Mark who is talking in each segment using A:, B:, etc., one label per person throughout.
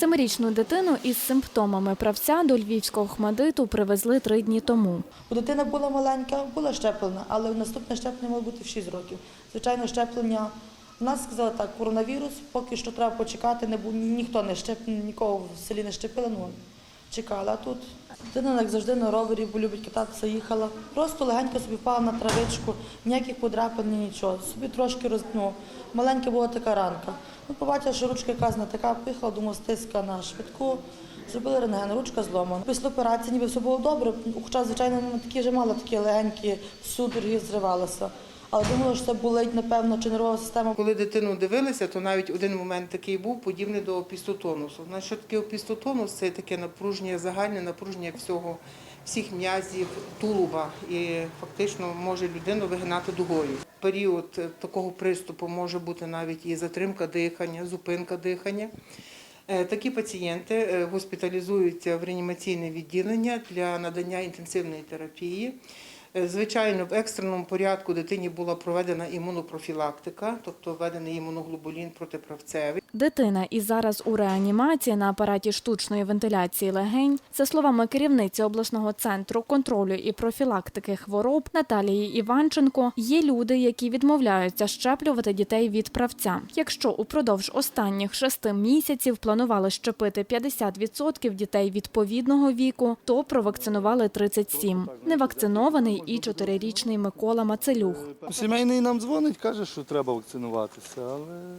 A: Семирічну дитину із симптомами правця до львівського хмадиту привезли три дні тому.
B: Дитина була маленька, була щеплена, але наступне щеплення має бути в 6 років. Звичайно, щеплення. У нас сказали так, коронавірус, поки що треба почекати, не ніхто не щеплений, нікого в селі не щепили, ну чекали. А тут дитина, як завжди, на ровері, бо любить кататися, їхала. Просто легенько собі впала на травичку, ніяких подряпин, ні нічого. Собі трошки роз... ну, маленька була така ранка. Ну, побачила, що ручка якась така, поїхала, думаю, стиска на швидку. Зробили рентген, ручка зломана. Після операції ніби все було добре, хоча, звичайно, такі вже мало такі легенькі судороги зривалися. Але думала, що це болить, напевно, чи нервова система.
C: Коли дитину дивилися, то навіть один момент такий був подібний до опістотонусу. Що таке опістотонус? Це таке напруження, загальне напруження всього, всіх м'язів, тулуба. І фактично може людину вигинати дугою. Період такого приступу може бути навіть і затримка дихання, зупинка дихання. Е, Такі пацієнти е, госпіталізуються в реанімаційне відділення для надання інтенсивної терапії. Е, Звичайно, в екстреному порядку дитині була проведена імунопрофілактика, тобто введений імуноглобулін протиправцевий.
A: Дитина і зараз у реанімації на апараті штучної вентиляції легень. За словами керівниці обласного центру контролю і профілактики хвороб Наталії Іванченко, є люди, які відмовляються щеплювати дітей від правця. Якщо упродовж останніх шести місяців планували щепити 50% дітей відповідного віку, то провакцинували 37. Невакцинований і чотирирічний Микола Мацелюх.
D: Сімейний нам дзвонить, каже, що треба вакцинуватися, але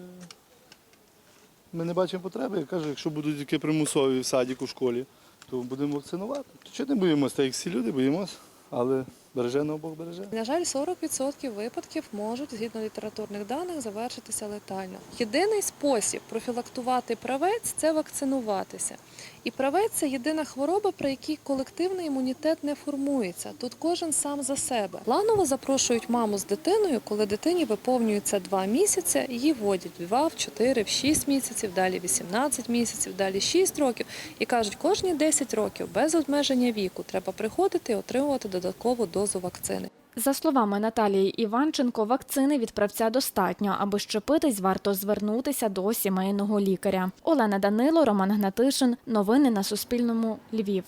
D: ми не бачимо потреби. Каже, якщо будуть тільки примусові в садіку, в школі, то будемо вакцинувати. Чи не боїмося, так як всі люди боїмося, але береже на Бог береже.
E: На жаль, 40% випадків можуть, згідно літературних даних, завершитися летально. Єдиний спосіб профілактувати правець це вакцинуватися. І правець це єдина хвороба, при якій колективний імунітет не формується. Тут кожен сам за себе. Планово запрошують маму з дитиною, коли дитині виповнюється 2 місяці, її вводять в 2, в 4, в 6 місяців, далі 18 місяців, далі 6 років. І кажуть, кожні 10 років без обмеження віку треба приходити і отримувати додаткову дозу вакцини.
A: За словами Наталії Іванченко, вакцини від правця достатньо. Аби щепитись, варто звернутися до сімейного лікаря. Олена Данило, Роман Гнатишин. Новини на Суспільному. Львів.